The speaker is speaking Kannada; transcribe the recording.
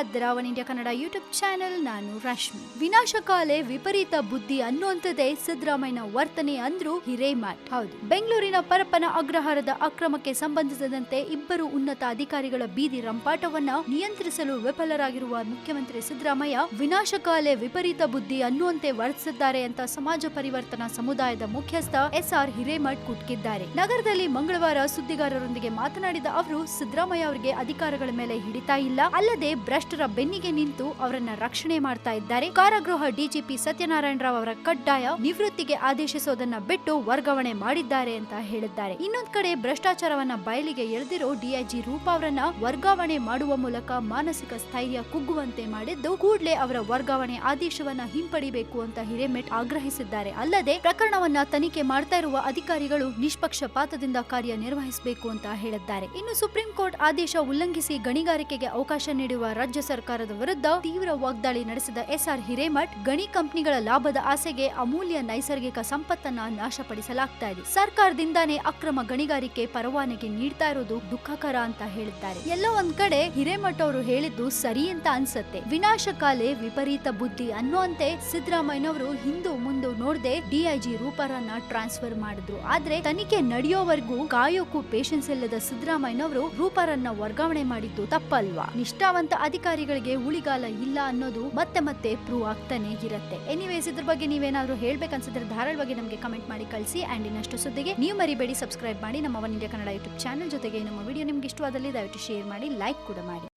ಇದ್ದೀರಾ ಇಂಡಿಯಾ ಕನ್ನಡ ಯೂಟ್ಯೂಬ್ ಚಾನೆಲ್ ನಾನು ರಶ್ಮಿ. ವಿನಾಶಕಾಲೆ ವಿಪರೀತ ಬುದ್ಧಿ ಅನ್ನುವಂಥದ್ದೇ ಸಿದ್ದರಾಮಯ್ಯನ ವರ್ತನೆ ಅಂದ್ರು ಹಿರೇಮಠ್ ಹೌದು. ಬೆಂಗಳೂರಿನ ಪರಪ್ಪನ ಅಗ್ರಹಾರದ ಅಕ್ರಮಕ್ಕೆ ಸಂಬಂಧಿಸಿದಂತೆ ಇಬ್ಬರು ಉನ್ನತ ಅಧಿಕಾರಿಗಳ ಬೀದಿ ರಂಪಾಟವನ್ನ ನಿಯಂತ್ರಿಸಲು ವಿಫಲರಾಗಿರುವ ಮುಖ್ಯಮಂತ್ರಿ ಸಿದ್ದರಾಮಯ್ಯ ವಿನಾಶಕಾಲೆ ವಿಪರೀತ ಬುದ್ಧಿ ಅನ್ನುವಂತೆ ವರ್ತಿಸಿದ್ದಾರೆ ಅಂತ ಸಮಾಜ ಪರಿವರ್ತನಾ ಸಮುದಾಯದ ಮುಖ್ಯಸ್ಥ ಎಸ್ ಆರ್ ಹಿರೇಮಠ್ ಕುಟ್ಕಿದ್ದಾರೆ ನಗರದಲ್ಲಿ ಮಂಗಳವಾರ ಸುದ್ದಿಗಾರರೊಂದಿಗೆ ಮಾತನಾಡಿದ ಅವರು, ಸಿದ್ದರಾಮಯ್ಯ ಅವರಿಗೆ ಅಧಿಕಾರಗಳ ಮೇಲೆ ಹಿಡಿತಾ ಇಲ್ಲ. ಅಲ್ಲದೆ ಭ್ರಷ್ಟರ ಬೆನ್ನಿಗೆ ನಿಂತು ಅವರನ್ನ ರಕ್ಷಣೆ ಮಾಡ್ತಾ ಇದ್ದಾರೆ. ಕಾರಾಗೃಹ ಡಿಜಿಪಿ ಸತ್ಯನಾರಾಯಣ ರಾವ್ ಅವರ ಕಡ್ಡಾಯ ನಿವೃತ್ತಿಗೆ ಆದೇಶಿಸೋದನ್ನ ಬಿಟ್ಟು ವರ್ಗಾವಣೆ ಮಾಡಿದ್ದಾರೆ ಅಂತ ಹೇಳಿದ್ದಾರೆ. ಇನ್ನೊಂದ್ ಕಡೆ ಭ್ರಷ್ಟಾಚಾರವನ್ನ ಬಯಲಿಗೆ ಎಳೆದಿರೋ ಡಿಐಜಿ ರೂಪಾ ಅವರನ್ನ ವರ್ಗಾವಣೆ ಮಾಡುವ ಮೂಲಕ ಮಾನಸಿಕ ಸ್ಥೈರ್ಯ ಕುಗ್ಗುವಂತೆ ಮಾಡಿದ್ದು, ಕೂಡಲೇ ಅವರ ವರ್ಗಾವಣೆ ಆದೇಶವನ್ನ ಹಿಂಪಡಿಬೇಕು ಅಂತ ಹಿರೇಮೆಟ್ ಆಗ್ರಹಿಸಿದ್ದಾರೆ. ಅಲ್ಲದೆ ಪ್ರಕರಣವನ್ನ ತನಿಖೆ ಮಾಡ್ತಾ ಇರುವ ಅಧಿಕಾರಿಗಳು ನಿಷ್ಪಕ್ಷಪಾತದಿಂದ ಕಾರ್ಯನಿರ್ವಹಿಸಬೇಕು ಅಂತ ಹೇಳಿದ್ದಾರೆ. ಇನ್ನು ಸುಪ್ರೀಂ ಕೋರ್ಟ್ ಆದೇಶ ಉಲ್ಲಂಘಿಸಿ ಗಣಿಗಾರಿಕೆಗೆ ಅವಕಾಶ ನೀಡುವ ರಾಜ್ಯ ಸರ್ಕಾರದ ವಿರುದ್ಧ ತೀವ್ರ ವಾಗ್ದಾಳಿ ನಡೆಸಿದ ಎಸ್ಆರ್ ಹಿರೇಮಠ್, ಗಣಿ ಕಂಪನಿಗಳ ಲಾಭದ ಆಸೆಗೆ ಅಮೂಲ್ಯ ನೈಸರ್ಗಿಕ ಸಂಪತ್ತನ್ನ ನಾಶಪಡಿಸಲಾಗ್ತಾ ಇದೆ. ಸರ್ಕಾರದಿಂದಾನೇ ಅಕ್ರಮ ಗಣಿಗಾರಿಕೆ ಪರವಾನಗಿ ನೀಡ್ತಾ ಇರೋದು ದುಃಖಕರ ಅಂತ ಹೇಳಿದ್ದಾರೆ ಎಲ್ಲ ಒಂದ್ ಕಡೆ ಹಿರೇಮಠ್ ಅವರು ಹೇಳಿದ್ದು ಸರಿ ಅಂತ ಅನ್ಸತ್ತೆ. ವಿನಾಶಕಾಲೆ ವಿಪರೀತ ಬುದ್ಧಿ ಅನ್ನುವಂತೆ ಸಿದ್ದರಾಮಯ್ಯನವರು ಹಿಂದು ಮುಂದು ನೋಡದೆ ಡಿಐಜಿ ರೂಪರನ್ನ ಟ್ರಾನ್ಸ್ಫರ್ ಮಾಡಿದ್ರು. ಆದ್ರೆ ತನಿಖೆ ನಡೆಯೋವರೆಗೂ ಕಾಯೋಕು ಪೇಷನ್ಸ್ ಇಲ್ಲದ ಸಿದ್ದರಾಮಯ್ಯನವರು ರೂಪರನ್ನ ವರ್ಗಾವಣೆ ಮಾಡಿದ್ದು ತಪ್ಪಲ್ವಾ? ನಿಷ್ಠಾವಂತ ಅಧಿಕಾರಿಗಳಿಗೆ ಉಳಿಗಾಲ ಇಲ್ಲ ಅನ್ನೋದು ಮತ್ತೆ ಮತ್ತೆ ಪ್ರೂವ್ ಆಗ್ತಾನೆ ಇರುತ್ತೆ. ಎನಿವೇಸ್ ಇದ್ರ ಬಗ್ಗೆ ನೀವೇನಾದ್ರೂ ಹೇಳ್ಬೇಕನ್ಸಿದ್ರೆ ಧಾರಾಳವಾಗಿ ನಮಗೆ ಕಮೆಂಟ್ ಮಾಡಿ ಕಳಿಸಿ. ಅಂಡ್ ಇನ್ನಷ್ಟು ಸುದ್ದಿಗೆ ನೀವು ಮರಿಬೇಡಿ ಸಬ್ಸ್ಕ್ರೈಬ್ ಮಾಡಿ ನಮ್ಮ one India Kannada YouTube channel ಜೊತೆಗೆ ನಮ್ಮ ವಿಡಿಯೋ ನಿಮ್ಗೆ ಇಷ್ಟವಾದಲ್ಲಿ ದಯವಿಟ್ಟು ಶೇರ್ ಮಾಡಿ ಲೈಕ್ ಕೂಡ ಮಾಡಿ.